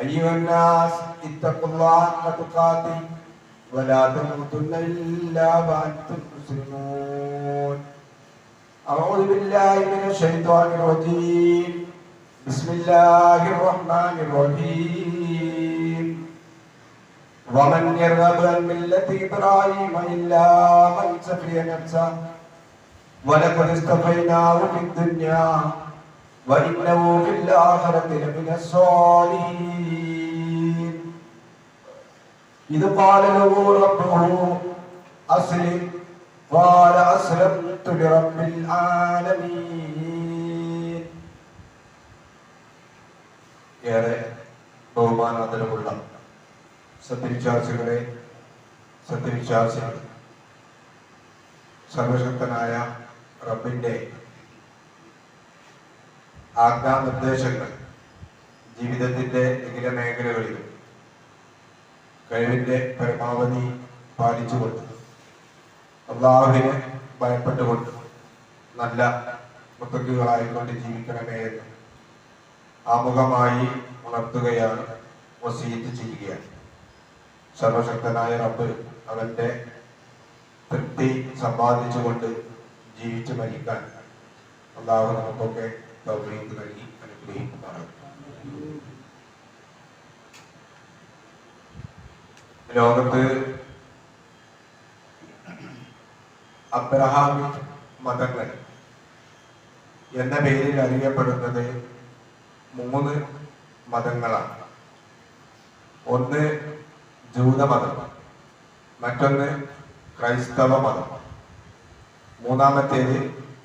أيها الناس اتقوا الله حق تقاته ولا تموتن إلا وأنتم مسلمون. أعوذ بالله من الشيطان الرجيم. بسم الله الرحمن الرحيم. ومن يرغب عن ملة إبراهيم إلا من سفي نفسه ولقد اصطفيناه في الدنيا وإنه في الآخرة لمن الصالحين إذ قال له ربه أسلم قال أسلمت لرب العالمين ഏറെ ബഹുമാനാദരവുള്ള സത്യവിശ്വാസികളെ സത്യവിശ്വാസികൾ സർവശക്തനായ റബ്ബിന്റെ ആജ്ഞാനിർദ്ദേശങ്ങൾ ജീവിതത്തിന്റെ വിവിധ മേഖലകളിൽ കഴിവിന്റെ പരമാവധി പാലിച്ചുകൊണ്ട് അള്ളാഹുവിനെ ഭയപ്പെട്ടുകൊണ്ട് നല്ല മുത്തക്കുകളായിക്കൊണ്ട് ജീവിക്കണമേ എന്ന് ആമുഖമായി ഉണർത്തുകയാണ് വസീത്ത് ചെയ്യുകയാണ്. സർവശക്തനായ റബ്ബ് അവന്റെ തൃപ്തി സമ്പാദിച്ചുകൊണ്ട് ജീവിച്ചു മരിക്കാൻ അള്ളാഹു നമുക്കൊക്കെ തൗഫീഖ് നൽകി അനുഗ്രഹിക്കുമാറാണ് ലോകത്ത് അബ്രഹാമിക് മതങ്ങൾ എന്ന പേരിൽ അറിയപ്പെടുന്നത് മൂന്ന് മതങ്ങളാണ്. ഒന്ന് ജൂതമതം മറ്റൊന്ന് ക്രൈസ്തവ മതം മൂന്നാമത്തേത്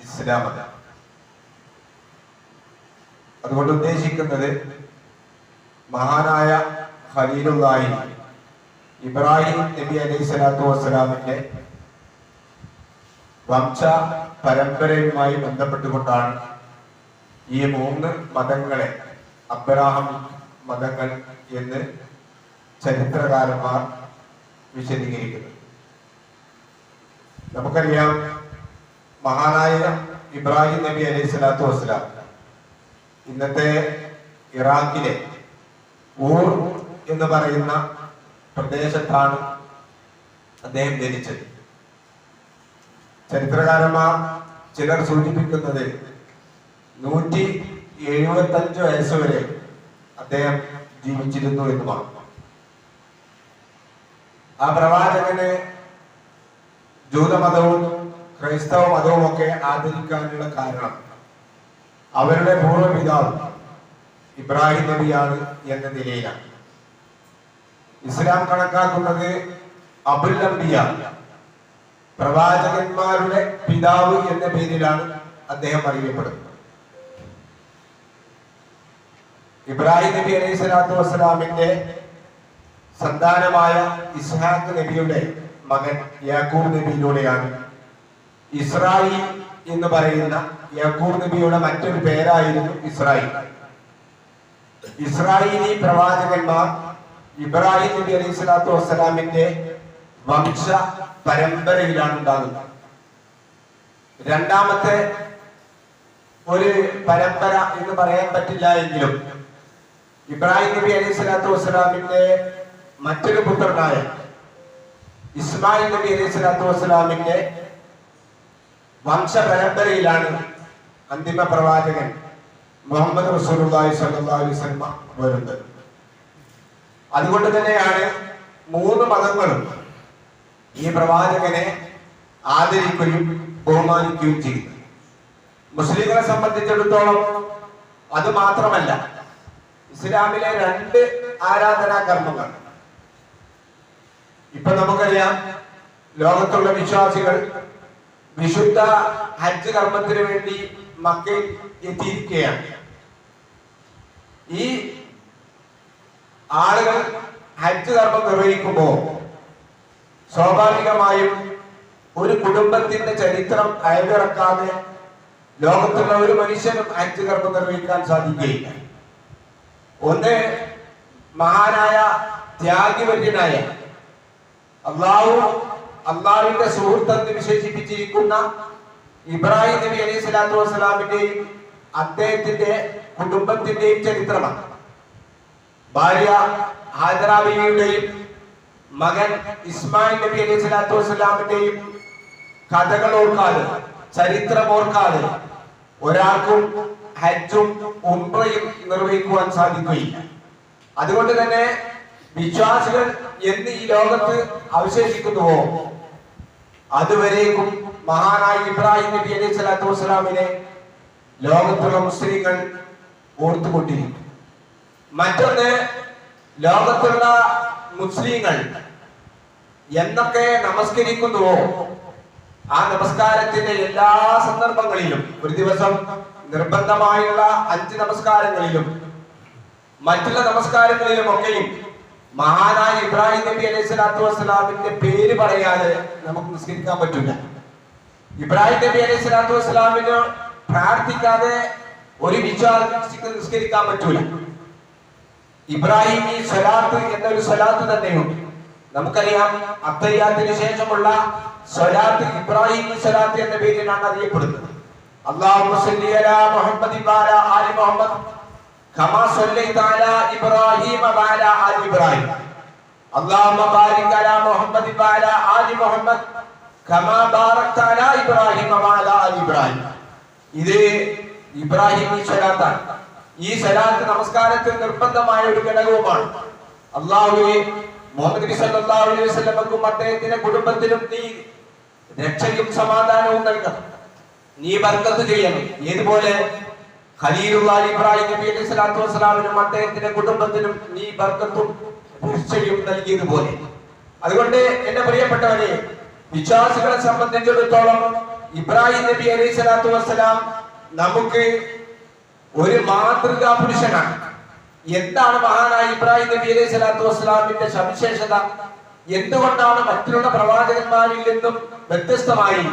ഇസ്ലാം മതം. അതുകൊണ്ട് ഉദ്ദേശിക്കുന്നത് മഹാനായ ഖലീലുള്ളായി ഇബ്രാഹിം നബി അലൈഹി സ്വലാത്തു വസ്സലാമിന്റെ വംശ പരമ്പരയുമായി ബന്ധപ്പെട്ടുകൊണ്ടാണ് ഈ മൂന്ന് മതങ്ങളെ അബ്രാഹം മതങ്ങൾ എന്ന് ചരിത്രകാരന്മാർ വിശദീകരിക്കുന്നത്. നമുക്കറിയാം മഹാനായ ഇബ്രാഹിം നബി അലൈഹി സ്വലാത്തു വസ്സലാം ഇന്നത്തെ ഇറാഖിലെ ഊർ എന്ന് പറയുന്ന പ്രദേശത്താണ് അദ്ദേഹം ജനിച്ചത്. ചരിത്രകാരന്മാർ ചിലർ സൂചിപ്പിക്കുന്നത് നൂറ്റി എഴുപത്തി അഞ്ച് വയസ്സ് വരെ അദ്ദേഹം ജീവിച്ചിരുന്നു എന്ന് പറഞ്ഞു ആ പ്രവാചകന് ജൂതമതവും ക്രൈസ്തവ മതവും ഒക്കെ ആദരിക്കാനുള്ള കാരണം അവരുടെ പൂർവപിതാവ് ഇബ്രാഹിം നബിയാണ് എന്ന നിലയിലാണ്. ഇസ്ലാം കണക്കാക്കുന്നത് അബുൽ അംബിയ. പ്രവാചകന്മാരുടെ പിതാവ് എന്ന പേരിലാണ് അദ്ദേഹം അറിയപ്പെടുന്നത്. ഇബ്രാഹിം നബി അലൈഹി സ്വലാത്തു വസ്സലാമിന്റെ സന്താനമായ ഇസ്ഹാഖ് നബിയുടെ മകൻ യാക്കൂബ് നബിയിലൂടെയാണ് ഇസ്രായേൽ എന്ന് പറയുന്ന യാക്കൂബ് നബിയുടെ മറ്റൊരു പേരായിരുന്നു ഇസ്രായേൽ. ഇസ്രായേലി പ്രവാചകന്മാർ ഇബ്രാഹിം നബി അലൈഹി സ്വലാത്തു വസ്സലാമിന്റെ വംശ പരമ്പരയിലാണ് ഉണ്ടാകുന്നത്. രണ്ടാമത്തെ ഒരു പരമ്പര എന്ന് പറയാൻ പറ്റില്ല എങ്കിലും ഇബ്രാഹിം നബി അലൈഹി സ്വലാത്തു വസ്സലാമിന്റെ മറ്റൊരു പുത്രനായ ഇസ്മായിൽ നബി അലൈഹി സ്വലാത്തു വസ്സലാമിന്റെ വംശ പരമ്പരയിലാണ് അന്തിമ പ്രവാചകൻ മുഹമ്മദ് റസൂലുള്ളാഹി സ്വല്ലല്ലാഹു അലൈഹി വസല്ലം വരുന്നത്. അതുകൊണ്ട് തന്നെയാണ് മൂന്ന് മതങ്ങളും ഈ പ്രവാചകനെ ആദരിക്കുകയും ബഹുമാനിക്കുകയും ചെയ്യുന്നത്. മുസ്ലിങ്ങളെ സംബന്ധിച്ചിടത്തോളം അത് മാത്രമല്ല ഇസ്ലാമിലെ രണ്ട് ആരാധനാ കർമ്മങ്ങൾ ഇപ്പൊ നമുക്കറിയാം ലോകത്തുള്ള വിശ്വാസികൾ വിശുദ്ധ ഹജ്ജ് കർമ്മത്തിന് വേണ്ടി മക്കയിൽ എത്തിയിരിക്കുകയാണ്. ഈ ആളുകൾ ഹജ്ജ് കർമ്മം നിർവഹിക്കുമ്പോൾ സ്വാഭാവികമായും ഒരു കുടുംബത്തിന്റെ ചരിത്രം അയവിറക്കാതെ ലോകത്തുള്ള ഒരു മനുഷ്യനും ഹജ്ജ് കർമ്മം നിർവഹിക്കാൻ സാധിക്കുകയില്ല. ഒന്ന് മഹാനായ ത്യാഗിവര്യനായ അള്ളാഹു അള്ളാഹുവിന്റെ സുഹൃത്തെന്ന് വിശേഷിപ്പിച്ചിരിക്കുന്ന ഇബ്രാഹിം നബി അലൈഹി സ്വലാത്തു വസ്സലാമിന്റെയും അദ്ദേഹത്തിന്റെ കുടുംബത്തിന്റെയും ചരിത്രമാണ്. ഭാര്യ ഹാജറാബിയുടെയും മകൻ ഇസ്മായിൽ നബി അലൈഹി സ്വലാത്തു വസ്സലാമിന്റെയും കഥകൾ ഓർക്കാതെ ചരിത്രം ഓർക്കാതെ ഒരാൾക്കും ഹജ്ജും ഉംറയും നിർവഹിക്കുവാൻ സാധിക്കുകയില്ല. അതുകൊണ്ട് തന്നെ വിശ്വാസികൾ എന്ന് ഈ ലോകത്ത് അവശേഷിക്കുന്നുവോ? അതുവരേക്കും മഹാനായി ഇബ്രാഹിം നബി അലൈഹി സ്വലാത്തു വസ്സലാമിനെ ലോകത്തുള്ള മുസ്ലിങ്ങൾ ഓർത്തുകൊണ്ടിരിക്കും. മറ്റൊന്ന് ലോകത്തുള്ള മുസ്ലിങ്ങൾ എന്നൊക്കെ നമസ്കരിക്കുന്നുവോ? ആ നമസ്കാരത്തിന്റെ എല്ലാ സന്ദർഭങ്ങളിലും ഒരു ദിവസം നിർബന്ധമായുള്ള അഞ്ച് നമസ്കാരങ്ങളിലും മറ്റുള്ള നമസ്കാരങ്ങളിലും ഒക്കെയും മഹാനായ ഇബ്രാഹിം നബി അലൈഹി സ്വലാത്തു വസ്സലാമിന്റെ പേര് പറയാതെ നമുക്ക് നിസ്കരിക്കാൻ പറ്റില്ല ഇബ്രാഹിം നബി അലൈഹി സ്വലാത്തു വസ്സലാമിന് പ്രാർത്ഥിക്കാതെ ഒരു വിശ്വാസിക്ക് നിസ്കരിക്കാൻ പറ്റൂല. ഇബ്രാഹിം ഈ സ്വലാത്ത് എന്നൊരു സ്വലാത്ത് തന്നെയുണ്ട്. നമുക്കറിയാം അത്തയ്യാത്തിന് ശേഷമുള്ള സ്വലാത്ത് ഇബ്രാഹിം സ്വലാത്ത് എന്ന പേരിലാണ് അറിയപ്പെടുന്നത്. അള്ളാഹു മുഹമ്മദ് ആലി മുഹമ്മദ്. كما صليت على ابراهيم وعلى ال ابراهيم اللهم بارك على محمد وعلى ال محمد كما باركت على ابراهيم وعلى ال ابراهيم ഇത് ഇബ്രാഹിം ഈ സ്വലാത്താണ് ഈ സ്വലാത്ത് നമസ്കാരത്തിൽ നിർബന്ധമായ ഒരു ഘടകവുമാണ് അള്ളാഹുവെ മുഹമ്മദ് നബി സല്ലല്ലാഹു അലൈഹി വസല്ലമക്കും അദ്ദേഹത്തിന്റെ കുടുംബത്തിനും നീ രക്ഷയും സമാധാനവും നൽകണം നീ ബർക്കത്ത് ചെയ്യണം ഏതുപോലെ ഖലീലുള്ള ഇബ്രാഹിം നബി അലൈഹി സ്വലാത്തു വസ്സലാമിനും അദ്ദേഹത്തിന്റെ കുടുംബത്തിനും നീ ബർക്കത്തും രക്ഷയും നൽകിയതുപോലെ. അതുകൊണ്ട് എന്റെ പ്രിയപ്പെട്ടവരെ വിശ്വാസികളെ സംബന്ധിച്ചിടത്തോളം ഇബ്രാഹിം നബി അലൈഹി സ്വലാത്തു വസ്സലാം നമുക്ക് ഒരു മാതൃകാ പുരുഷനാണ്. എന്താണ് മഹാനായ ഇബ്രാഹിം നബി അലൈഹി സ്വലാത്തു വസ്സലാമിന്റെ സവിശേഷത? എന്തുകൊണ്ടാണ് മറ്റുള്ള പ്രവാചകന്മാരിൽ നിന്നും വ്യത്യസ്തമായി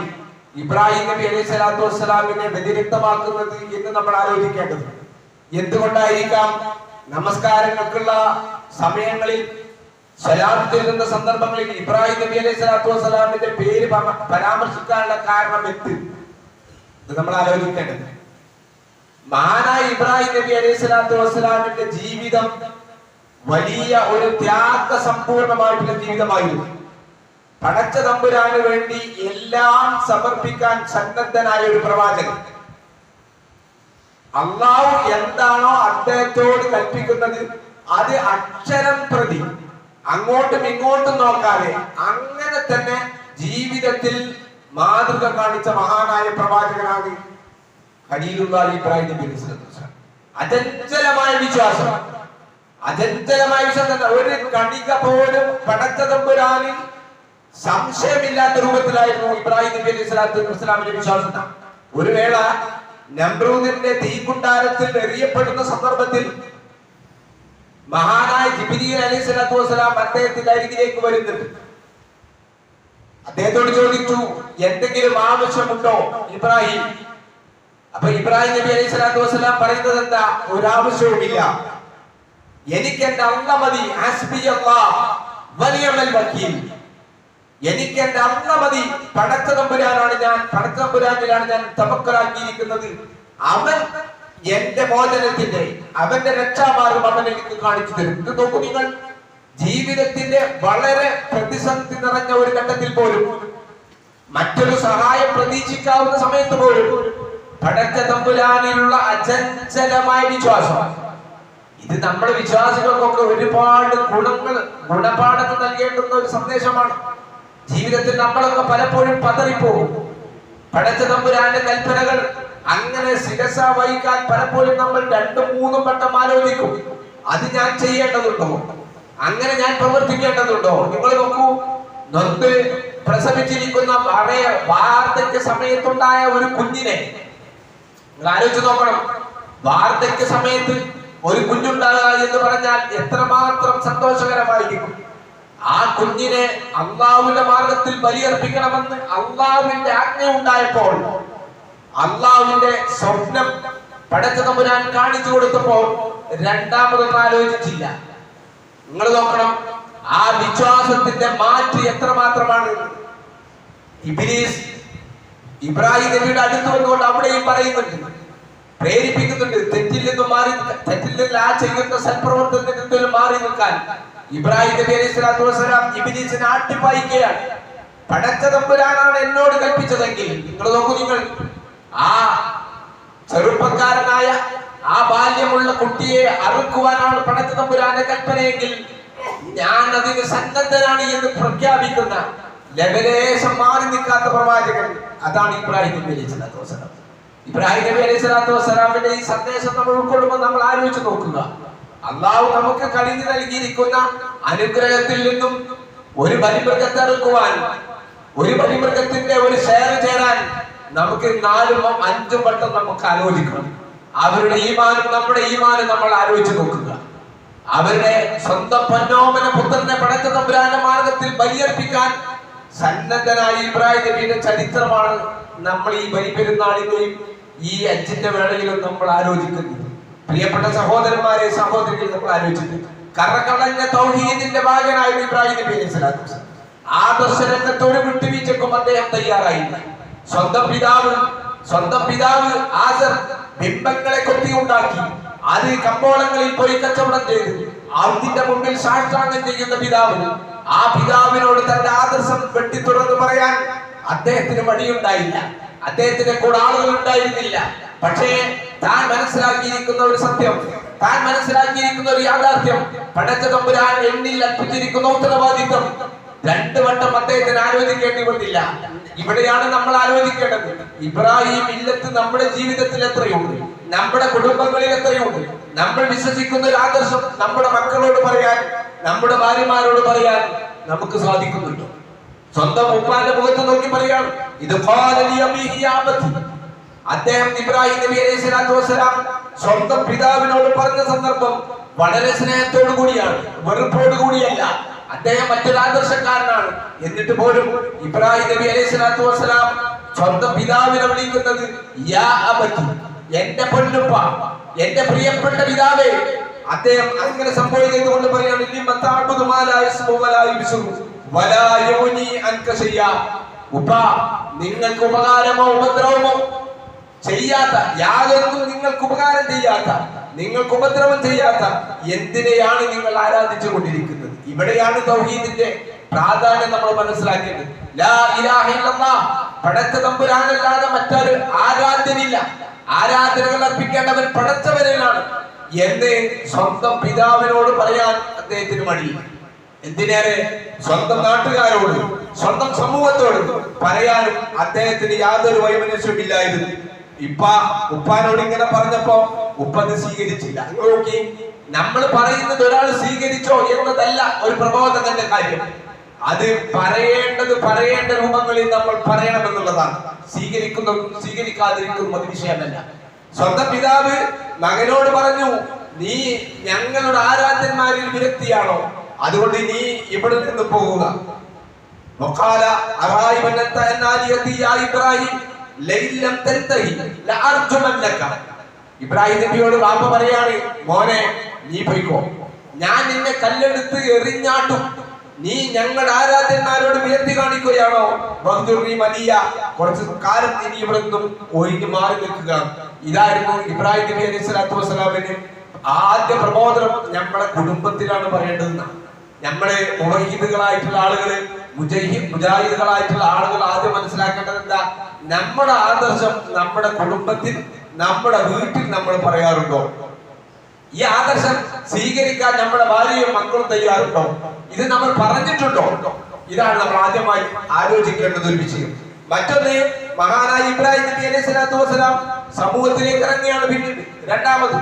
ഇബ്രാഹിം നബി അലൈഹി സ്വലാത്തു വസ്സലാമിനെ വ്യതിരിക്തമാക്കുന്നത് എന്ന് നമ്മൾ ആലോചിക്കേണ്ടത് എന്തുകൊണ്ടായിരിക്കാം നമസ്കാരങ്ങൾക്കുള്ള സമയങ്ങളിൽ സലാത്ത് ചെല്ലുന്ന സന്ദർഭങ്ങളിൽ ഇബ്രാഹിം നബി അലൈഹി സ്വലാത്തു വസ്സലാമിന്റെ പേര് പരാമർശിക്കാനുള്ള കാരണം എന്ത്? ഇത് നമ്മൾ ആലോചിക്കേണ്ടത് മഹാനായ ഇബ്രാഹിം നബി അലൈഹി സ്വലാത്തു വസ്സലാമിന്റെ ജീവിതം വലിയ ഒരു ത്യാഗ സമ്പൂർണമായിട്ടുള്ള ജീവിതമായിരുന്നു. പടച്ച തമ്പുരാന് വേണ്ടി എല്ലാം സമർപ്പിക്കാൻ സന്നദ്ധനായ ഒരു പ്രവാചകൻ. അള്ളാഹു എന്താണോ അദ്ദേഹത്തോട് കൽപ്പിക്കുന്നത് അത് അക്ഷരം പ്രതി. അങ്ങോട്ടും ഇങ്ങോട്ടും നോക്കാതെ അങ്ങനെ തന്നെ ജീവിതത്തിൽ മാതൃക കാണിച്ച മഹാനായ പ്രവാചകനാണ് ഖലീലുള്ള അചഞ്ചലമായ വിശ്വാസം. അചഞ്ചലമായ വിശ്വാസം ഒരു കണിക പോലും പടച്ച തമ്പുരാനിൽ സംശയമില്ലാത്ത രൂപത്തിലായിരുന്നു ഇബ്രാഹിം നബി അലൈഹി സ്വലാത്തു വസ്സലാമിന്റെ വിശ്വാസം ഒരു വേള നമ്രൂദിന്റെ തീക്കുണ്ടാരത്തിൽ എറിയപ്പെടുന്ന സന്ദർഭത്തിൽ മഹാനായ ജിബിരിയിൽ അലൈഹി സ്വലാത്തു വസ്സലാം അദ്ദേഹത്തിന്റെ അരികിലേക്ക് വരുന്നുണ്ട്. അദ്ദേഹത്തോട് ചോദിച്ചു എന്തെങ്കിലും ആവശ്യമുണ്ടോ ഇബ്രാഹിം? അപ്പൊ ഇബ്രാഹിം നബി അലൈഹി സ്വലാത്തു വസ്സലാം പറയുന്നത് എന്താ? ഒരാവശ്യവുമില്ല. എനിക്ക് എന്റെ അല്ല മതി എനിക്ക് എന്റെ അമ്മ മതി. പടച്ച തമ്പുരാനാണ് ഞാൻ. പടച്ച തമ്പുരാനിലാണ് ഞാൻ തമക്കലാക്കിയിരിക്കുന്നത്. അവൻ എന്റെ മോചനത്തിന്റെ അവന്റെ രക്ഷാമാർഗം അവൻ എനിക്ക് കാണിച്ചു തരും. ഇത് നോക്കൂ നിങ്ങൾ. ജീവിതത്തിന്റെ വളരെ പ്രതിസന്ധി നിറഞ്ഞ ഒരു ഘട്ടത്തിൽ പോലും മറ്റൊരു സഹായം പ്രതീക്ഷിക്കാവുന്ന സമയത്ത് പോലും പടച്ച തമ്പുരാനിലുള്ള അചഞ്ചലമായ വിശ്വാസം. ഇത് നമ്മുടെ വിശ്വാസികൾക്കൊക്കെ ഒരുപാട് ഗുണങ്ങൾ ഗുണപാഠങ്ങൾ നൽകേണ്ടുന്ന ഒരു സന്ദേശമാണ്. ജീവിതത്തിൽ നമ്മളൊക്കെ പലപ്പോഴും പതറിപ്പോകും. പടച്ച തമ്പുരാന്റെ കൽപ്പനകൾ അങ്ങനെ ശിരസ വഹിക്കാൻ പലപ്പോഴും നമ്മൾ രണ്ടും മൂന്നും വട്ടം ആലോചിക്കും. അത് ഞാൻ ചെയ്യേണ്ടതുണ്ടോ? അങ്ങനെ ഞാൻ പ്രവർത്തിക്കേണ്ടതുണ്ടോ? നിങ്ങൾ നോക്കൂ നൊന്ത് പ്രസവിച്ചിരിക്കുന്ന പഴയ വാർദ്ധക്യ സമയത്തുണ്ടായ ഒരു കുഞ്ഞിനെ നിങ്ങൾ ആലോചിച്ച് നോക്കണം. വാർദ്ധക്യ സമയത്ത് ഒരു കുഞ്ഞുണ്ടാകുക എന്ന് പറഞ്ഞാൽ എത്രമാത്രം സന്തോഷകരമായിരിക്കും. ആ കുഞ്ഞിനെ അള്ളാഹുവിന്റെ മാർഗത്തിൽ ബലിയർപ്പിക്കണമെന്ന് അള്ളാഹുവിന്റെ ആജ്ഞ ഉണ്ടായപ്പോൾ അള്ളാഹുവിന്റെ സ്വപ്നം പടച്ച തമ്പുരാൻ കാണിച്ചു കൊടുത്തപ്പോൾ രണ്ടാമതൊന്നും ആലോചിച്ചില്ല. നിങ്ങൾ നോക്കണം ആ വിശ്വാസത്തിന്റെ മാറ്റ് എത്രമാത്രമാണ്. ഇബിലീസ് ഇബ്രാഹിം നബിയുടെ അടുത്ത് വന്നുകൊണ്ട് അവിടെയും പറയുന്നുണ്ട് പ്രേരിപ്പിക്കുന്നുണ്ട് തെറ്റിൽ നിന്ന് മാറി തെറ്റിൽ നിന്ന് ആ ചെയ്യുന്ന സൽപ്രവർത്തനത്തിൽ നിന്ന് മാറി നിൽക്കാൻ. ഇബ്രാഹിം നബി അലൈഹി സ്വലാത്തു വസ്സലാം ഇബിലീസിനെ ആട്ടിപ്പായിക്കുകയാണ് പടച്ച തമ്പുരാനാണ് എന്നോട് കൽപ്പിച്ചതെങ്കിൽ നിങ്ങൾ നോക്കൂ നിങ്ങൾ. ആ ചെറുപ്പക്കാരനായ ആ ബാല്യമുള്ള കുട്ടിയെ അറുക്കുവാനാണ് പടച്ച തമ്പുരാന്റെ കൽപ്പനയെങ്കിൽ ഞാൻ അതിന് സന്നദ്ധനാണ് എന്ന് പ്രഖ്യാപിക്കുന്ന ലബലേശം മാറി നിൽക്കാത്ത പ്രവാചകൻ അതാണ് ഇബ്രാഹിം നബി അലൈഹി സ്വലാത്തു വസ്സലാം. ഇബ്രാഹിം നബി അലൈഹി സ്വലാത്തു വസ്സലാമിന്റെ ഈ സന്ദേശം നമ്മൾ ഉൾക്കൊള്ളുമ്പോൾ നമ്മൾ ആലോചിച്ച് നോക്കുക. അള്ളാഹു നമുക്ക് കഴിഞ്ഞു നൽകിയിരിക്കുന്ന അനുഗ്രഹത്തിൽ നിന്നും ഒരു ബലിമൃഗത്തെ എടുക്കുവാൻ ഒരു ബലിമൃഗത്തിന്റെ ഒരു ഷെയർ ചേരാൻ നമുക്ക് നാലും അഞ്ചും വട്ടം നമുക്ക് ആലോചിക്കണം. അവരുടെ ഈമാനും നമ്മുടെ ഈമാനും നമ്മൾ ആലോചിച്ച് നോക്കുക. അവരുടെ സ്വന്തം പന്നോമന പുത്രനെ പടക്ക തമ്പുരാന്റെ മാർഗത്തിൽ ബലിയർപ്പിക്കാൻ സന്നദ്ധനായ ഇബ്രാഹിം നബിയുടെ ചരിത്രമാണ് നമ്മൾ ഈ ബലിപെരുന്നാളിന്റെയും ഈ അച്ഛന്റെ വേളയിലും നമ്മൾ ആലോചിക്കുന്നത്. പ്രിയപ്പെട്ട സഹോദരന്മാരെ സഹോദരികൾ നമ്മൾ ആലോചിച്ചിട്ട് കറകളഞ്ഞ തൗഹീദിന്റെ ഭാഗനായിരുന്നു ഇബ്രാഹിം നബി അലൈഹി സ്വലാത്തു വസ്സലാം. ആദർശ രംഗത്ത് ഒരു വിട്ടുവീഴ്ചക്കും അദ്ദേഹം തയ്യാറായില്ല. സ്വന്തം പിതാവ് സ്വന്തം പിതാവ് ആസർ ബിംബങ്ങളെ കൊത്തിയുണ്ടാക്കി. അത് കമ്പോളങ്ങളിൽ പോയി കച്ചവടം ചെയ്ത് അതിന്റെ മുമ്പിൽ സാഷ്ടാംഗം ചെയ്യുന്ന പിതാവ് ആ പിതാവിനോട് തന്റെ ആദർശം വെട്ടി തുറന്നു പറയാൻ അദ്ദേഹത്തിന് മടിയുണ്ടായില്ല. അദ്ദേഹത്തിന്റെ കൂടെ ആളുകൾ ഉണ്ടായിരുന്നില്ല. പക്ഷേ താൻ മനസ്സിലാക്കിയിരിക്കുന്ന ഒരു സത്യം താൻ മനസ്സിലാക്കിയിരിക്കുന്ന ഒരു യാഥാർത്ഥ്യം പടച്ച തമ്പുരാൻ എന്നിൽ അർപ്പിച്ചിരിക്കുന്ന ഉത്തരവാദിത്വം. രണ്ടു വട്ടം അദ്ദേഹത്തിന് ആലോചിക്കേണ്ടി വന്നില്ല. ഇവിടെയാണ് നമ്മൾ ആലോചിക്കേണ്ടത്. ഇബ്രാഹിം ഇല്ലത്ത് നമ്മുടെ ജീവിതത്തിൽ എത്രയുണ്ട്? നമ്മുടെ കുടുംബങ്ങളിൽ എത്രയുണ്ട്? നമ്മൾ വിശ്വസിക്കുന്ന ഒരു ആദർശം നമ്മുടെ മക്കളോട് പറയാൻ നമ്മുടെ ഭാര്യമാരോട് പറയാൻ നമുക്ക് സാധിക്കുന്നുണ്ടോ? സ്വന്തം ഉപ്പാന്റെ മുഖത്ത് നോക്കി പറയാണ് ഇത് അദ്ദേഹം ഇബ്രാഹിം നബി അലൈഹി സ്വലാത്തു വസ്സലാം സ്വന്തം പിതാവിനോട് പറഞ്ഞ സന്ദർഭം വളരെ സ്നേഹത്തോടു കൂടിയാണ് വെറുപ്പോടു കൂടിയല്ല. അദ്ദേഹം മറ്റൊരു ആദർശക്കാരനാണ്. എന്നിട്ട് പോലും ഇബ്രാഹിം നബി അലൈഹി സ്വലാത്തു വസ്സലാം സ്വന്തം പിതാവിനെ വിളിക്കുന്നത് യാ അബത്തി എന്റെ പൊന്നുപ്പ എന്റെ പ്രിയപ്പെട്ട പിതാവേ. അദ്ദേഹം അങ്ങനെ സംഭവിക്കുന്നത് കൊണ്ട് പറയാണ്. ഉപ്പ നിങ്ങൾക്ക് ഉപകാരമോ ഉപദ്രവമോ? ചെയ്യാത്ത യാതൊന്നും നിങ്ങൾക്ക് ഉപകാരം ചെയ്യാത്ത നിങ്ങൾക്ക് ഉപദ്രവം ചെയ്യാത്ത എന്തിനെയാണ് നിങ്ങൾ ആരാധിച്ചു കൊണ്ടിരിക്കുന്നത് ഇവിടെയാണ് തൗഹീദിന്റെ പ്രാധാന്യം നമ്മൾ മനസ്സിലാക്കിയത് ലാ ഇലാഹ പടച്ച തമ്പുരാനല്ലാതെ മറ്റൊരു ആരാധനയില്ല. ആരാധനകൾ അർപ്പിക്കേണ്ടവൻ പടച്ചവനാണ് എന്ന് സ്വന്തം പിതാവിനോട് പറയാൻ അദ്ദേഹത്തിന് മടിയില്ല. എന്തിനേറെ? സ്വന്തം നാട്ടുകാരോട് സ്വന്തം സമൂഹത്തോട് പറയാനും അദ്ദേഹത്തിന് യാതൊരു വൈമനസ്യമില്ലായിരുന്നു ഇപ്പ ഉപ്പാനോട് ഇങ്ങനെ പറഞ്ഞപ്പോ ഉപ്പത് സ്വീകരിച്ചില്ല. നോക്കി നമ്മൾ പറയുന്നത് ഒരാൾ സ്വീകരിച്ചോ എന്നതല്ല ഒരു പ്രബോധകന്റെ കാര്യം. അത് പറയേണ്ടത് പറയേണ്ട രൂപങ്ങളിൽ നമ്മൾ പറയണമെന്നുള്ളതാണ്. സ്വീകരിക്കുന്ന സ്വീകരിക്കാതിരിക്കും അത് വിഷയമല്ല. സ്വന്തം പിതാവ് മകനോട് പറഞ്ഞു നീ ഞങ്ങളുടെ ആരാധ്യന്മാരിൽ വിരക്തിയാണോ? അതുകൊണ്ട് നീ ഇവിടെ നിന്ന് പോകുക. ഇബ്രാഹിം. ഇബ്രാഹിം നബിയോട് വാപ്പ പറയാണ് മോനെ നീ പോയിക്കോ. ഞാൻ നിന്നെ കല്ലെടുത്ത് എറിഞ്ഞാട്ടും. നീ ഞങ്ങളുടെ ആരാധ്യന്മാരോട് ഉയർത്തി കാണിക്കുകയാണോ? മലിയ. കുറച്ച് കാലം ഇനി ഇവിടെ നിന്നും ഒഴിഞ്ഞു മാറി നിൽക്കുക. ഇതായിരുന്നു ഇബ്രാഹിം നബി അലൈഹി സ്വലാത്തു വസ്സലാമിന് ആദ്യ പ്രബോധനം നമ്മുടെ കുടുംബത്തിലാണ് പറയേണ്ടതെന്ന്. നമ്മളെ മുഹീദുകളായിട്ടുള്ള ആളുകൾ മുജഹിദ് മുജാഹിദുകളായിട്ടുള്ള ആളുകൾ ആദ്യം മനസ്സിലാക്കേണ്ടത് എന്താ? നമ്മുടെ ആദർശം നമ്മുടെ കുടുംബത്തിൽ നമ്മുടെ വീട്ടിൽ നമ്മൾ പറയാറുണ്ടോ? ഈ ആദർശം സ്വീകരിക്കാൻ നമ്മുടെ ഭാര്യയും മക്കളും തയ്യാറുണ്ടോ? ഇത് നമ്മൾ പറഞ്ഞിട്ടുണ്ടോ? ഇതാണ് നമ്മൾ ആദ്യമായി ആലോചിക്കേണ്ടത് ഒരു വിഷയം. മറ്റൊന്ന് മഹാനായ ഇബ്രാഹിം നബി അലൈഹി സ്വലാത്തു വസ്സലാം സമൂഹത്തിലേക്ക് ഇറങ്ങിയാണ് പിന്നീട്. രണ്ടാമത്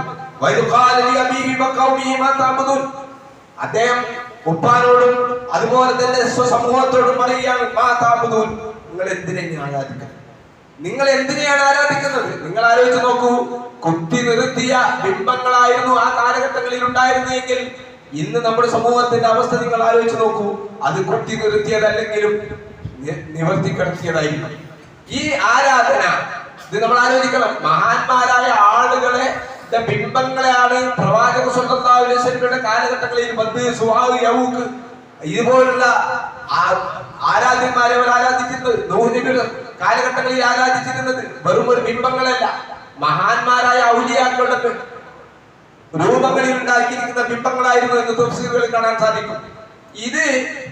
അദ്ദേഹം ഉപ്പാനോടും അതുപോലെ തന്നെ സ്വസമൂഹത്തോടും പറയുകയാണ് നിങ്ങൾ എന്തിനെ ആരാധിക്കുന്നത് നിങ്ങൾ എന്തിനെയാണ് ആരാധിക്കുന്നത്? നിങ്ങൾ ആലോചിച്ച് നോക്കൂ. കുത്തി നിർത്തിയ ബിംബങ്ങളായിരുന്നു ആ കാലഘട്ടങ്ങളിൽ ഉണ്ടായിരുന്നെങ്കിൽ ഇന്ന് നമ്മുടെ സമൂഹത്തിന്റെ അവസ്ഥ നിങ്ങൾ ആലോചിച്ച് നോക്കൂ. അത് കുത്തി നിർത്തിയതല്ലെങ്കിലും നിവർത്തി കിടത്തിയതായിരുന്നു ഈ ആരാധന ഇത് നമ്മൾ ആലോചിക്കണം. മഹാന്മാരായ ആളുകളെ ബിംബങ്ങളെയാണ് പ്രവാചക വസല്ലമയുടെ കാലഘട്ടങ്ങളിൽ ബദ് സുഹാവ് യൗക്ക് ഇതുപോലുള്ള ആരാധ്യന്മാരെ അവർ ആരാധിക്കുന്നത് നൂഹ് നബിയുടെ കാലഘട്ടങ്ങളിൽ ആരാധിച്ചിരുന്നത് വെറും ഒരു ബിംബങ്ങളല്ല. മഹാന്മാരായ ഔലിയാക്കളുടെ രൂപങ്ങളിൽ ഉണ്ടാക്കിയിരിക്കുന്ന ബിംബങ്ങളായിരുന്നു എന്ന് തഫ്സീറുകളിൽ കാണാൻ സാധിക്കും. ഇത്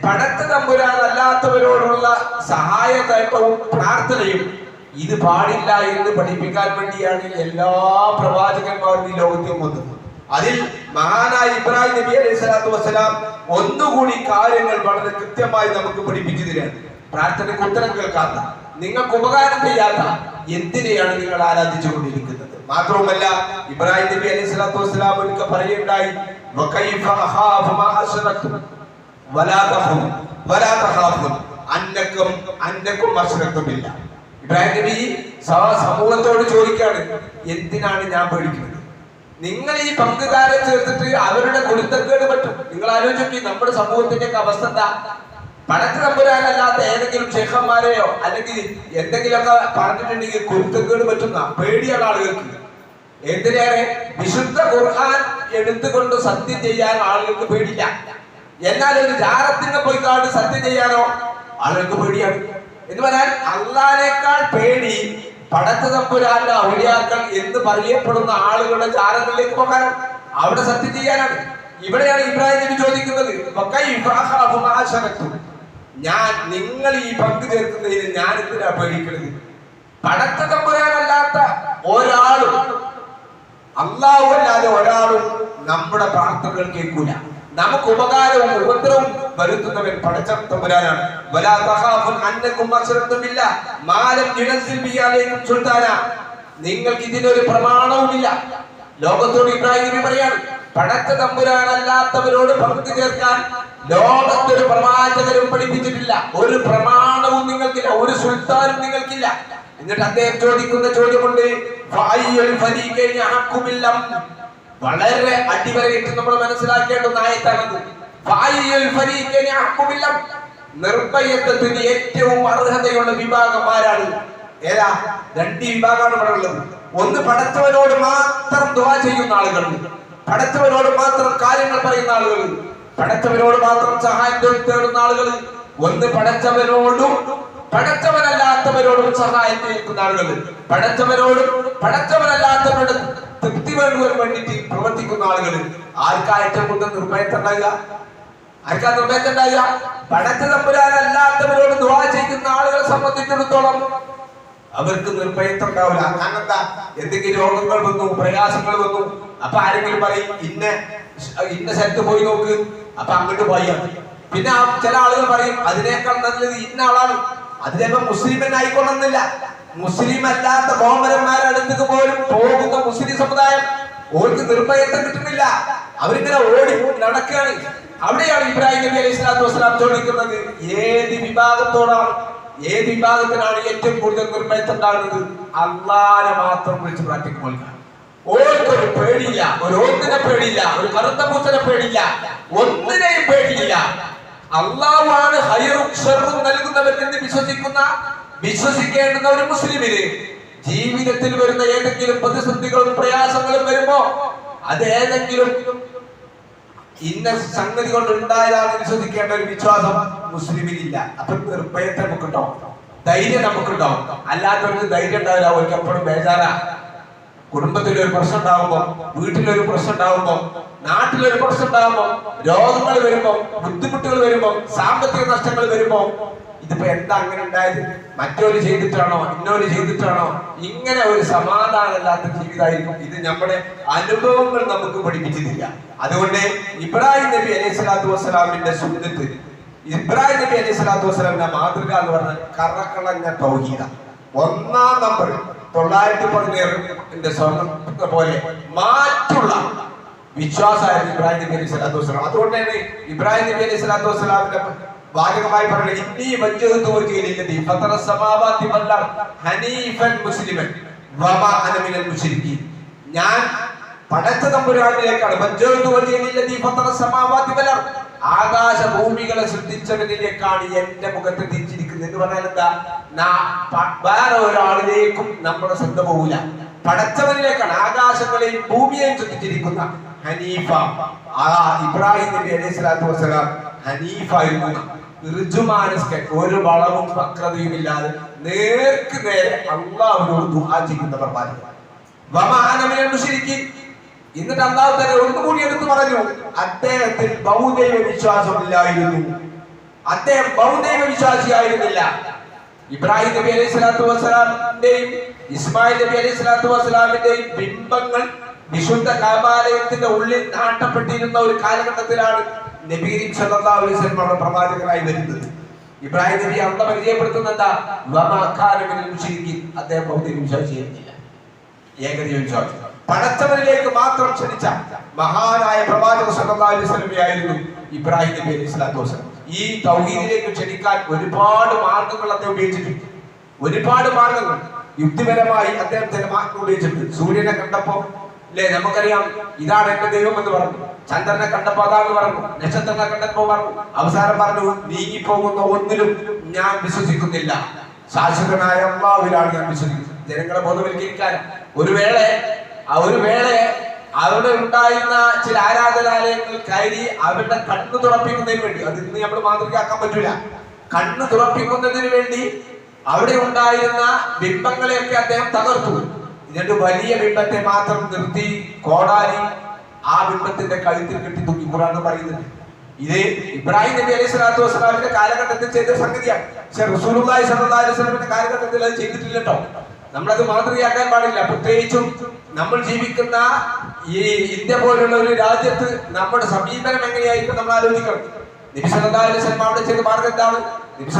പടത്ത തമ്പുരാൻ അല്ലാത്തവരോടുള്ള സഹായതയവും പ്രാർത്ഥനയും ഇത് പാടില്ല എന്ന് പഠിപ്പിക്കാൻ വേണ്ടിയാണ് എല്ലാ പ്രവാചകന്മാരും ഈ ലോകത്തിൽ വന്നത്. അതിൽ മഹാനായ ഇബ്രാഹിം നബി അലൈഹി സ്വലാത്തു വസ്സലാം ഒന്നുകൂടി കാര്യങ്ങൾ വളരെ കൃത്യമായി നമുക്ക് പഠിപ്പിച്ചു തരാണ് പ്രാർത്ഥനയ്ക്ക് ഉത്തരം കേൾക്കാത്ത നിങ്ങൾക്ക് ഉപകാരം ചെയ്യാത്ത എന്തിനെയാണ് നിങ്ങൾ ആരാധിച്ചുകൊണ്ടിരിക്കുന്നത്? മാത്രവുമല്ല ഇബ്രാഹിം നബി അലൈഹി സ്വലാത്തു വസ്സലാം ഒരിക്കൽ പറയുണ്ടായി "വകൈഫ അഖാഫു മാ അശ്റക്തും വലാ തഖും വലാ തഖാഫുൻ അന്നക്കും അന്നക്കും അശ്റക്തുമില്ല ഇബ്രാഹിം നബി സമൂഹത്തോട് ചോദിക്കാണ് എന്തിനാണ് ഞാൻ പേടിക്കുന്നത്? നിങ്ങൾ ഈ പങ്കുകാരെ ചേർത്തിട്ട് അവരുടെ കൊടുത്തക്കേട് പറ്റും. നിങ്ങൾ ആലോചിച്ചു നമ്മുടെ സമൂഹത്തിന്റെ അവസ്ഥ എന്താ? പടക്ക് തമ്പുരാനല്ലാത്ത ഏതെങ്കിലും ഷെയ്ഖന്മാരെയോ അല്ലെങ്കിൽ എന്തെങ്കിലുമൊക്കെ പറഞ്ഞിട്ടുണ്ടെങ്കിൽ കുരുത്തക്കേട് പറ്റുന്ന പേടിയുള്ള ആളുകൾക്ക് എന്തിനേറെ വിശുദ്ധ ഖുർആൻ എടുത്തുകൊണ്ട് സത്യം ചെയ്യാൻ ആളുകൾക്ക് പേടില്ല എന്നാൽ ഒരു ജാരത്തിന് പോയി കാണ്ട് സത്യം ചെയ്യാനോ ആളുകൾക്ക് പേടിയാണ്. എന്ന് പറഞ്ഞാൽ അള്ളാനേക്കാൾ പേടി പടത്ത തമ്പുരാന്റെ ഔലിയാക്കൾ എന്ന് പറയപ്പെടുന്ന ആളുകളുടെ ജാരങ്ങളിലേക്ക് പോകാനോ അവിടെ സത്യം ചെയ്യാനാണ്. ഇവിടെയാണ് ഇബ്രാഹിം നബി ചോദിക്കുന്നത് ഞാൻ നിങ്ങൾ ഈ പങ്ക് ചേർക്കുന്നതിന് ഞാൻ എന്തിനാ പേടിക്കുന്നത് പടത്ത തമ്പുരാനല്ലാത്ത ഒരാളും അള്ളാഹു അല്ലാതെ ഒരാളും നമ്മുടെ പ്രാർത്ഥനകൾ കേൾക്കൂല. നമുക്ക് ഉപകാരവും ഉപദ്രവും വരുത്തുന്നവൻ പടച്ച തമ്പുരാനാണ്. മാലം യുനസിൽ ബി നിങ്ങൾക്ക് ഇതിനൊരു പ്രമാണവുമില്ല. ലോകത്തോട് ഇബ്രാഹിം നബി പറയാണ് പടച്ച തമ്പുരാനല്ലാത്തവരോട് പങ്കു ചേർക്കാൻ ലോകത്തൊരു പ്രവാചകരും പഠിപ്പിച്ചിട്ടില്ല. ഒരു പ്രമാണവും നിങ്ങൾക്കില്ല. ഒരു സുൽത്താനും നിങ്ങൾക്കില്ല. എന്നിട്ട് അദ്ദേഹം ചോദിക്കുന്ന ചോദ്യമുണ്ട് വളരെ അടിവരയിട്ട് നമ്മൾ മനസ്സിലാക്കേണ്ടുന്ന ആയത്താണത്? നിർഭയത്വത്തിന് ഏറ്റവും അർഹതയുള്ള വിഭാഗം ആരാണ്? ഏതാ? രണ്ട് വിഭാഗമാണ് ഇവിടെ ഉള്ളത്. ഒന്ന് പടച്ചവനോട് മാത്രം ദുആ ചെയ്യുന്ന ആളുകൾ പടച്ചവനോട് മാത്രം കാര്യങ്ങൾ പറയുന്ന ആളുകൾ പടച്ചവനോട് മാത്രം സഹായം തേടുന്ന ആളുകൾ ഒന്ന് പടച്ചവനോടും പടച്ചവനല്ലാത്തവരോടും സഹായം തേടുന്ന ആളുകൾ പടച്ചവനോടും പടച്ചവനല്ലാത്തവരുടെ തൃപ്തി വേണ്ടുവാൻ വേണ്ടിയിട്ട് പ്രവർത്തിക്കുന്ന ആളുകൾ ആർക്കാ ഏറ്റവും കൂടുതൽ നിർഭയത്തുണ്ടാകുക ആർക്കാ നിർഭയത്തുണ്ടാകുക പടച്ച തമ്പുരാനല്ലാത്തവരോട് ദുവാ ചെയ്യുന്ന ആളുകളെ സംബന്ധിച്ചിടത്തോളം അവർക്ക് നിർഭയത്വം ഉണ്ടാവില്ല. കാരണം എന്താ? എന്തെങ്കിലും രോഗങ്ങൾ വന്നു പ്രയാസങ്ങൾ വന്നു. അപ്പൊ ആരെങ്കിലും പറയും ഇന്ന ഇന്ന സ്ഥലത്ത് പോയി നോക്ക്. അപ്പൊ അങ്ങോട്ട് പോയാ. പിന്നെ ചില ആളുകൾ പറയും അതിനേക്കാൾ നല്ലത് ഇന്ന ആളാണ്. അതിനിപ്പോ മുസ്ലിം തന്നെ ആയിക്കൊള്ളുന്നില്ല മുസ്ലിം അല്ലാത്ത കോമരന്മാരുടെ അടുത്തേക്ക് പോലും പോകുന്ന മുസ്ലിം സമുദായം ഓർക്ക് നിർഭയത്വം കിട്ടുന്നില്ല. അവരിങ്ങനെ ഓടി നടക്കുകയാണ്. അവിടെയാണ് ഇബ്രാഹിം നബി അലൈഹി സ്വലാത്തു വസ്സലാം ചോദിക്കുന്നത് ഏത് വിഭാഗത്തോടാണ്? ഏത് വിഭാഗത്തിനാണ് ഏറ്റവും കൂടുതൽ നിർഭയത്വം ഉണ്ടാകുന്നത്? അള്ളാനെ മാത്രം വിളിച്ച് പ്രാർത്ഥിക്കുമ്പോൾ ഓർക്കൊരു പേടിയില്ല. ഒരു ഒന്നിനെ പേടിയില്ല. ഒരു കറുത്ത പൂച്ചനെ പേടിയില്ല. ഒന്നിനെയും പേടിയില്ല. അള്ളാവാണ് ഹൈറും ഷെറും നൽകുന്നവൻ എന്ന് വിശ്വസിക്കുന്ന വിശ്വസിക്കേണ്ടുന്ന ഒരു മുസ്ലിമിന് ജീവിതത്തിൽ വരുന്ന ഏതെങ്കിലും പ്രതിസന്ധികളും പ്രയാസങ്ങളും വരുമ്പോ അത് ഏതെങ്കിലും ഇന്ന സംഗതി കൊണ്ട് ഉണ്ടായതാണെന്ന് വിശ്വസിക്കേണ്ട ഒരു വിശ്വാസം മുസ്ലിമിനില്ല. അപ്പൊ നിർഭയത്തെ നമുക്കുണ്ടാവും. ധൈര്യം നമുക്കുണ്ടാവും. അല്ലാത്തവർക്ക് ധൈര്യം ഉണ്ടാവില്ല. അവർക്ക് എപ്പോഴും ബേജാറാ. കുടുംബത്തിൽ ഒരു പ്രശ്നം ഉണ്ടാവുമ്പോ വീട്ടിലൊരു പ്രശ്നം ഉണ്ടാവുമ്പോ നാട്ടിലൊരു പ്രശ്നം ഉണ്ടാവുമ്പോ രോഗങ്ങൾ വരുമ്പോ ബുദ്ധിമുട്ടുകൾ വരുമ്പോ സാമ്പത്തിക നഷ്ടങ്ങൾ വരുമ്പോ ഇതിപ്പോ എന്താ അങ്ങനെ ഉണ്ടായത്? മറ്റോര് ചെയ്തിട്ടാണോ? ഇന്നോര് ചെയ്തിട്ടാണോ? ഇങ്ങനെ ഒരു സമാധാനമില്ലാത്ത ജീവിതമായിരിക്കും. ഇത് നമ്മുടെ അനുഭവങ്ങൾ നമുക്ക് പഠിപ്പിച്ചിട്ടില്ല. അതുകൊണ്ട് ഇബ്രാഹിം നബി അലൈഹി സ്വലാത്തു വസ്സലാമിന്റെ സുഹൃത്ത് ഇബ്രാഹിം നബി അലൈഹി സ്വലാത്തു വസ്സലാമിന്റെ മാതൃക എന്ന് പറഞ്ഞാൽ കറക്കളഞ്ഞ തൗഹീദ. ഒന്നാം നമ്പർ. തൊള്ളായിരത്തി പതിനേറിന്റെ സ്വർണത്തെ പോലെ മാറ്റുള്ള വിശ്വാസമായിരുന്നു ഇബ്രാഹിം നബി അലൈഹി സ്വലാത്തു വസ്സലാം. അതുകൊണ്ട് തന്നെ ഇബ്രാഹിം നബി അലൈഹി സ്വലാത്തു വസ്സലാമിന്റെ വാചകമായി പറയുന്നത് ഞാൻ പടച്ച തമ്പുരാനിലേക്കാണ് ആകാശ ഭൂമികളെ സൃഷ്ടിച്ചവനിലേക്കാണ് എന്റെ മുഖത്ത് തിരിച്ചിരിക്കുന്നത് എന്ന് പറഞ്ഞാൽ എന്താ? വേറെ ഒരാളിലേക്കും നമ്മുടെ ശ്രദ്ധ പോകില്ല പടച്ചവനിലേക്കാണ് ആകാശങ്ങളെയും ഭൂമിയെയും സൃഷ്ടിച്ചിരിക്കുന്ന ഹനീഫ. ആ ഇബ്രാഹിം നബി അലൈഹി സ്വലാത്തു വസ്സലാം ഹനീഫ ഒരു വളവും വക്രതയും ഇല്ലാതെ നേർക്ക് നേരെ അള്ളാഹുവിനോട് ദുആ ചെയ്യുന്ന പ്രവാചകൻ വമാനമിനെ മുശ്രിക്കീൻ എന്നിട്ട് അള്ളാഹു തന്നെ ഒന്നുകൂടി എടുത്തു പറഞ്ഞു അദ്ദേഹത്തിൽ ബൗദ്ധൈവ വിശ്വാസമില്ലായിരുന്നു. അദ്ദേഹം ബൗദ്ധൈവ വിശ്വാസിയായിരുന്നില്ല. ഇബ്രാഹിം നബി അലൈഹി സ്വലാത്തു വസ്സലാമിന്റെയും ഇസ്മായിൽ നബി അലൈഹി സ്വലാത്തു വസ്സലാമിന്റെയും ബിംബങ്ങൾ വിശുദ്ധ കാബാലയത്തിന്റെ ഉള്ളിൽ നാട്ടപ്പെട്ടിരുന്ന ഒരു കാലഘട്ടത്തിലാണ് നബി കരീം സല്ലല്ലാഹു നമ്മുടെ പ്രവാചകനായി വരുന്നത്. ഇബ്രാഹിം നബി അള്ള പരിചയപ്പെടുത്തുന്നുണ്ട് അദ്ദേഹം ഭൗതിക വിശ്വാസിയായിരുന്നില്ല ഏകദൈവ വിശ്വാസം. പടച്ചവരിലേക്ക് മാത്രം ക്ഷണിച്ച മഹാനായ പ്രവാചക സല്ലല്ലാഹു അലൈഹി വസല്ലമയായിരുന്നു ഇബ്രാഹിം നബി അലൈഹി സ്വലാത്തു വസ്സലാം. ഈ തൗഹീദിലേക്ക് ക്ഷണിക്കാൻ ഒരുപാട് മാർഗങ്ങൾ അദ്ദേഹം ഉപയോഗിച്ചിട്ടുണ്ട്. ഒരുപാട് മാർഗങ്ങൾ. യുക്തിപരമായി അദ്ദേഹം ചില മാർഗം ഉപയോഗിച്ചിട്ടുണ്ട്. സൂര്യനെ കണ്ടപ്പോ അല്ലേ നമുക്കറിയാം ഇതാണ് എന്റെ ദൈവം എന്ന് പറഞ്ഞു. ചന്ദ്രനെ കണ്ടപ്പോ അതാന്ന് പറഞ്ഞു. നക്ഷത്രനെ കണ്ടപ്പോ പറഞ്ഞു. അവസാനം പറഞ്ഞു നീങ്ങിപ്പോകുന്ന ഒന്നിലും ഞാൻ വിശ്വസിക്കുന്നില്ല. ശാശ്വതനായ അമ്മാവിലാണ് ഞാൻ വിശ്വസിക്കുന്നത്. ജനങ്ങളെ ബോധവൽക്കരിക്കാൻ ഒരു വേള ആ ഒരു വേള അവിടെ ഉണ്ടായിരുന്ന ചില ആരാധനാലയങ്ങൾ കയറി അവരുടെ കണ്ണ് തുറപ്പിക്കുന്നതിന് വേണ്ടി. അത് ഇന്ന് നമ്മൾ മാതൃകയാക്കാൻ പറ്റൂല. കണ്ണ് തുറപ്പിക്കുന്നതിന് വേണ്ടി അവിടെ ഉണ്ടായിരുന്ന ബിംബങ്ങളെയൊക്കെ അദ്ദേഹം തകർത്തു. എന്നിട്ട് വലിയ ബിംബത്തെ മാത്രം നിർത്തി കോടാലി ആ ബിംബത്തിന്റെ കഴുത്തിൽ കെട്ടി തൂക്കി. ഖുറാൻ പറയുന്നുണ്ട്. ഇത് ഇബ്രാഹിം നബി അലൈഹി സ്വലാത്തു വസ്സലാമിന്റെ കാലഘട്ടത്തിൽ ചെയ്ത സംഗതിയാണ്. പക്ഷെ റസൂലുള്ളാഹി സ്വല്ലല്ലാഹി അലൈഹി വസല്ലമയുടെ കാലഘട്ടത്തിൽ അത് ചെയ്തിട്ടില്ല കേട്ടോ നമ്മളത് മാതൃകയാക്കാൻ പാടില്ല. പ്രത്യേകിച്ചും നമ്മൾ ജീവിക്കുന്ന ഈ ഇന്ത്യ പോലുള്ള ഒരു രാജ്യത്ത് നമ്മുടെ സമീപനം എങ്ങനെയായിരിക്കും നമ്മൾ ആലോചിക്കണം. നബി സിനിമ അവിടെ ചെയ്ത മാർഗം എന്താണ്? നബി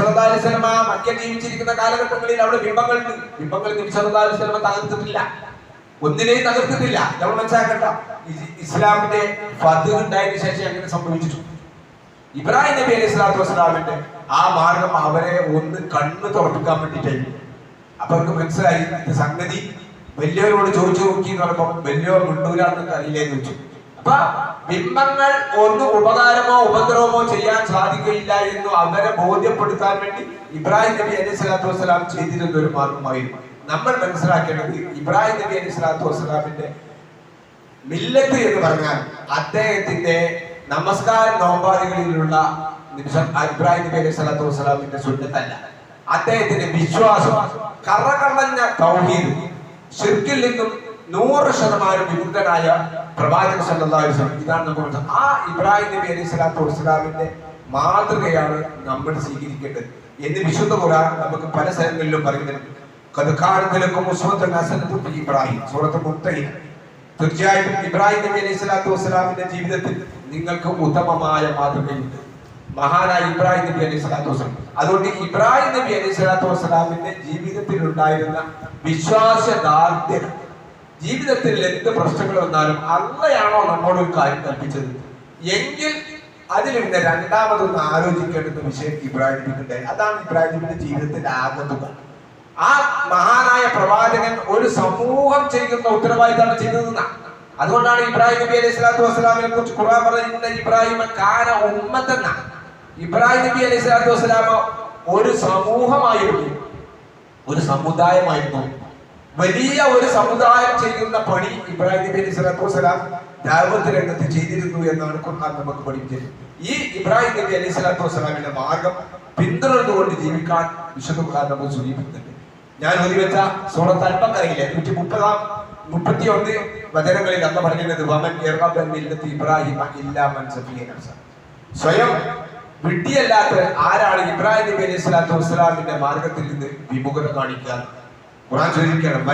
സിനിമ മക്ക ജീവിച്ചിരിക്കുന്ന കാലഘട്ടങ്ങളിൽ അവിടെ ബിംബങ്ങളുണ്ട്. ബിംബങ്ങൾ നബി സിനിമ തകർത്തിട്ടില്ല. ഒന്നിനെയും തകർത്തിട്ടില്ല. നമ്മൾ മനസ്സിലാക്കണ്ട ഇസ്ലാമിന്റെ ഫത് ഉണ്ടായതിനു ശേഷം അങ്ങനെ സംഭവിച്ചിട്ടുണ്ട്. ഇബ്രാഹിം നബി അലൈഹി സ്വലാത്തു വസ്സലാമിന്റെ ആ മാർഗം അവരെ ഒന്ന് കണ്ണ് തുറപ്പിക്കാൻ വേണ്ടിയിട്ടായിരുന്നു. അപ്പൊ അവർക്ക് മനസ്സിലായി സംഗതി വലിയവരോട് ചോദിച്ചു നോക്കി എന്ന് പറയുമ്പോൾ വലിയവർ മിണ്ടൂല എന്നൊക്കെ വെച്ചു അപ്പൊ ബിംബങ്ങൾ ഒന്ന് ഉപകാരമോ ഉപദ്രവമോ ചെയ്യാൻ സാധിക്കില്ല എന്ന് അവരെ ബോധ്യപ്പെടുത്താൻ വേണ്ടി ഇബ്രാഹിം നബി അലൈഹി സ്വലാത്തു വസ്സലാം ചെയ്തിരുന്ന ഒരു മാർഗമായിരുന്നു. നമ്മൾ മനസ്സിലാക്കേണ്ടത് ഇബ്രാഹിം നബി അലൈഹി സ്വലാത്തു വസ്സലാമിന്റെ മില്ലത്ത് എന്ന് പറഞ്ഞാൽ അദ്ദേഹത്തിന്റെ നമസ്കാര നോമ്പാദികളിലുള്ള ഇബ്രാഹിം നബി അലൈഹി സ്വലാത്തു വസ്സലാമിന്റെ സുന്നത്തല്ല. അദ്ദേഹത്തിന്റെ വിശ്വാസം കറകളഞ്ഞ തൗഹീദ്. ഷിർക്കിൽ നിന്നും നൂറ് ശതമാനം വിമുക്തനായ പ്രവാചക വസല്ലം ഇതാണ് നമ്മൾ ആ ഇബ്രാഹിം നബി അലൈഹി സ്വലാത്തു വസ്സലാമിന്റെ മാതൃകയാണ് നമ്മൾ സ്വീകരിക്കേണ്ടത് എന്ന് വിശുദ്ധ ഖുർആൻ നമുക്ക് പല സ്ഥലങ്ങളിലും പറയുന്നുണ്ട്. ഇബ്രാഹിം. സൂറത്ത് മുത്തയിൽ. തീർച്ചയായിട്ടും ഇബ്രാഹിം നബി അലൈഹി സ്വലാത്തു വസ്സലാമിന്റെ ജീവിതത്തിൽ നിങ്ങൾക്ക് ഉത്തമമായ മാതൃകയുണ്ട്. മഹാനായ ഇബ്രാഹിം നബി അലൈഹി സ്വലാത്തു വസ്സലാം. അതുകൊണ്ട് ഇബ്രാഹിം നബി അലൈഹി സ്വലാത്തു വസ്സലാമിന്റെ ജീവിതത്തിൽ ഉണ്ടായിരുന്ന വിശ്വാസ ദാർഢ്യം ജീവിതത്തിൽ എന്ത് പ്രശ്നങ്ങൾ വന്നാലും അള്ളയാണോ നമ്മോട് ഒരു കാര്യം കൽപ്പിച്ചത്? എങ്കിൽ അതിൽ പിന്നെ രണ്ടാമതൊന്ന് ആലോചിക്കേണ്ടുന്ന വിഷയം ഇബ്രാഹിം നബിക്കുണ്ടായി. അതാണ് ഇബ്രാഹിം നബിയുടെ ജീവിതത്തിന്റെ ആകത്തുക ആ മഹാനായ പ്രവാചകൻ ഒരു സമൂഹം ചെയ്യുന്ന ഉത്തരവാദിത്തമാണ് ചെയ്തതെന്ന. അതുകൊണ്ടാണ് ഇബ്രാഹിം നബി അലൈഹി സ്വലാത്തു വസ്സലാമിനെ കുറിച്ച് ഖുർആൻ പറയുന്നത് ഇബ്രാഹിം കാന ഉമ്മത്തെന്ന ഇബ്രാഹിം നബി അലൈഹി സ്വലാത്തു വസ്സലാമ ഒരു സമൂഹമായിരുന്നു. ഒരു സമുദായമായിരുന്നു. വലിയ ഒരു സമുദായം ചെയ്യുന്ന പണി ഇബ്രാഹിം നബി അലൈഹി സ്വലാത്തു വസ്സലാം ദാവത്ത് രംഗത്ത് ചെയ്തിരുന്നു എന്നാണ് ഖുർആൻ നമുക്ക് പഠിപ്പിച്ചത്. ഈ ഇബ്രാഹിം നബി അലൈഹി സ്വലാത്തു വസ്സലാമിന്റെ മാർഗം പിന്തുടർന്നുകൊണ്ട് ജീവിക്കാൻ വിശുദ്ധ ഖുർആൻ നമ്മൾ സൂചിപ്പിക്കുന്നുണ്ട്. ഞാൻ ഒരു വെച്ച സൂറത്ത് അൽബക്കറയിലെ നൂറ്റി മുപ്പതാം മുപ്പത്തി ഒന്ന് വചനങ്ങളിൽ അന്ന് പറഞ്ഞിരുന്നത് വമൻ ഇബ്രാഹിം സ്വയം വിഡ്ഢിയല്ലാത്ത ആരാണ് ഇബ്രാഹിം നബി അലൈഹി സ്വലാത്തു വസ്സലാമിന്റെ മാർഗത്തിൽ നിന്ന് വിമുഖത കാണിക്കാൻ ഖുറാൻ ചോദിക്കണം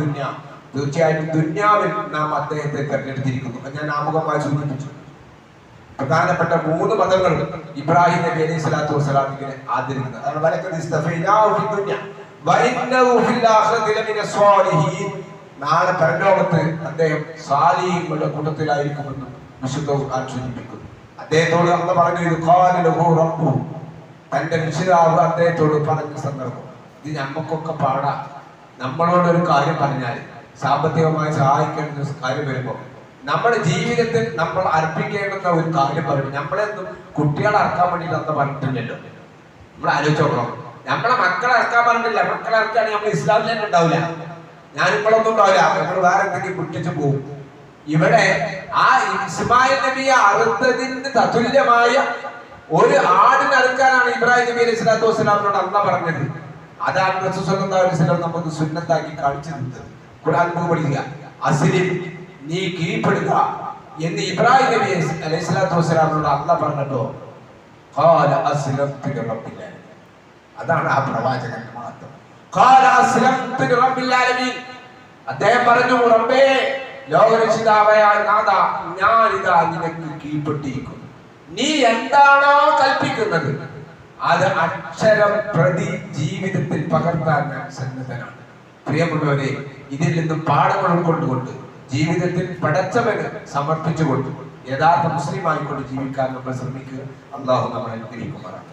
ദുനിയ. തീർച്ചയായിട്ടും ദുന്യാവിൽ നാം അദ്ദേഹത്തെ തെരഞ്ഞെടുത്തിരിക്കുന്നു. ഞാൻ ആമുഖമായി സൂചിപ്പിച്ചു. പ്രധാനപ്പെട്ട മൂന്ന് മതങ്ങൾ ഇബ്രാഹിം നബി അലൈഹി സ്വലാത്തു വസ്സലാമിനെ ആദരിക്കുന്നത്. നാളെ പരലോകത്ത് അദ്ദേഹം സാലിഹീങ്ങളുടെ കൂട്ടത്തിലായിരിക്കുമെന്ന് വിശുദ്ധ സൂചിപ്പിക്കുന്നു. അദ്ദേഹത്തോട് അന്ന് പറഞ്ഞു ഇത് ഖാല ലഹു തന്റെ രക്ഷിതാവ് അദ്ദേഹത്തോട് പറഞ്ഞ സന്ദർഭം. ഇത് നമുക്കൊക്കെ പാടാം. നമ്മളോട് ഒരു കാര്യം പറഞ്ഞാൽ സാമ്പത്തികമായി സഹായിക്കേണ്ട കാര്യം വരുമ്പോൾ നമ്മുടെ ജീവിതത്തിൽ നമ്മൾ അർപ്പിക്കേണ്ടുന്ന ഒരു കാര്യം പറയും നമ്മളെന്തും കുട്ടികളെ അറക്കാൻ വേണ്ടിയിട്ട് അന്ന് പറഞ്ഞിട്ടില്ലല്ലോ. നമ്മൾ ആലോചിച്ച് നോക്കണം. നമ്മളെ മക്കളെ ഇറക്കാൻ പറഞ്ഞില്ല മക്കളെ ഇറക്കുകയാണെങ്കിൽ നമ്മൾ ഇസ്ലാമിൽ തന്നെ ഉണ്ടാവില്ല. ഞാനിപ്പോഴൊന്നും ഉണ്ടാവില്ല. നമ്മൾ വേറെ എന്തെങ്കിലും കുട്ടിച്ച് പോകും ഇവിടെ ആ ഇസ്മായിൽ നബിയെ അറുത്തതിന് തതുല്യമായ ഒരു ആടിനെ അറുക്കാനാണ് ഇബ്രാഹിം നബി അലൈഹി സ്വലാത്തു വസ്സലാമിനോട് അന്ന പറഞ്ഞത്. അതാണ് വസല്ലം നമുക്ക് സുന്നത്താക്കി കാണിച്ചു തന്നത്. ഖുർആൻ പഠിക്കുക. അസ്ലിം നീ കീഴ്പ്പെടുക എന്ന് ഇബ്രാഹിം നബി അലൈഹി സ്വലാത്തു വസ്സലാമിനോട് അന്ന പറഞ്ഞിട്ടോ? അതാണ് ആ പ്രവാചകന്റെ മഹത്വം അദ്ദേഹം പറഞ്ഞു റബ്ബേ ലോകരക്ഷിതാവായ നാഥ ഞാനിതാ നിനക്ക് കീഴ്പ്പെട്ടിരിക്കുന്നു. നീ എന്താണോ കൽപ്പിക്കുന്നത് അത് അക്ഷരം പ്രതി ജീവിതത്തിൽ പകർത്താൻ ഞാൻ സന്നദ്ധനാണ്. പ്രിയമുള്ളവരെ ഇതിൽ നിന്നും പാഠങ്ങൾ ഉൾക്കൊണ്ടുകൊണ്ട് ജീവിതത്തിൽ പടച്ചവന് സമർപ്പിച്ചുകൊണ്ട് യഥാർത്ഥ മുസ്ലിം ആയിക്കൊണ്ട് ജീവിക്കാൻ നമ്മൾ ശ്രമിക്കുക. അള്ളാഹു നമ്മളെ അനുഗ്രഹിക്കുമാറാണ്